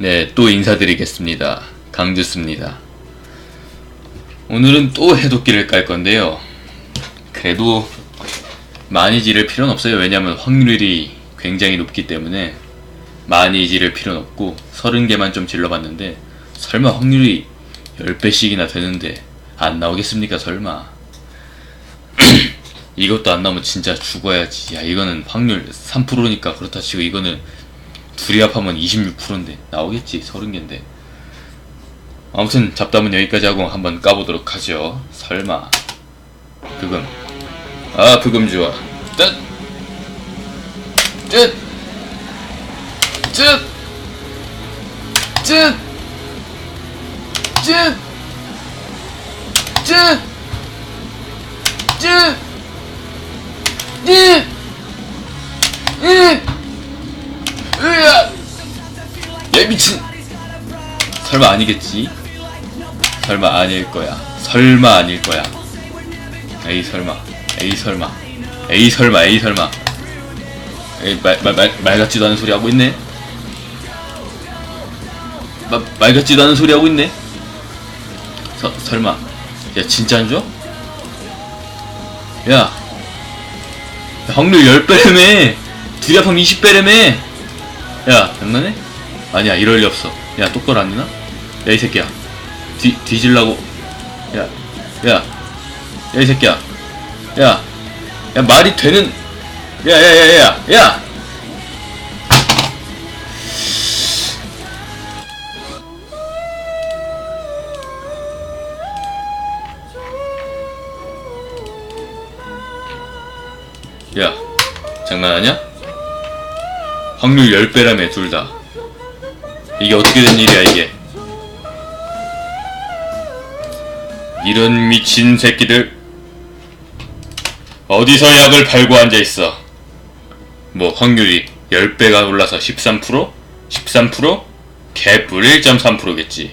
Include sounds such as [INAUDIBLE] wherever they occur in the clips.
네, 또 인사드리겠습니다. 강주스입니다. 오늘은 또 해독기를 깔 건데요. 그래도 많이 지를 필요는 없어요. 왜냐면 확률이 굉장히 높기 때문에 많이 지를 필요는 없고 30개만 좀 질러봤는데 설마 확률이 10배씩이나 되는데 안 나오겠습니까? 설마. [CLEARS THROAT] 이것도 안 나오면 진짜 죽어야지. 야, 이거는 확률 3%니까 그렇다 치고 이거는 둘이 합하면 26%인데 나오겠지 30개인데 아무튼 잡담은 여기까지 하고 한번 까보도록 하죠 설마 그금 아 그금 좋아 뜻! 뜻! 뜻! 뜻! 뜻! 뜻! 뜻! 뜻! 뜻! 미친! 설마 아니겠지? 설마 아닐 거야. 설마 아닐 거야. 에이 설마. 에이 설마. 에이 설마. 에이 설마. 에이 말말 말말 같지도 않은 소리 하고 있네. 마, 말 같지도 않은 소리 하고 있네. 서, 설마. 야 진짜 안 줘? 야. 야, 확률 10배라며. 둘이 합하면 20배라며. 야, 장난해? 아니야, 이럴 리 없어. 야, 똑바로 안 되나? 야, 이 새끼야. 뒤, 뒤질라고. 야, 야, 야, 이 새끼야. 야, 야, 말이 되는. 야, 야, 야, 야, 야! 야, 장난하냐? 확률 10배라며 둘 다. 이게 어떻게 된 일이야 이게. 이런 미친 새끼들. 어디서 약을 팔고 앉아있어. 뭐 확률이 10배가 올라서 13%? 13%? 개뿔 1.3%겠지.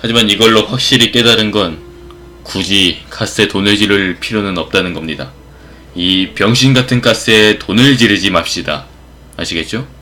하지만 이걸로 확실히 깨달은 건 굳이 카스에 돈을 지를 필요는 없다는 겁니다. 이 병신 같은 가스에 돈을 지르지 맙시다. 아시겠죠?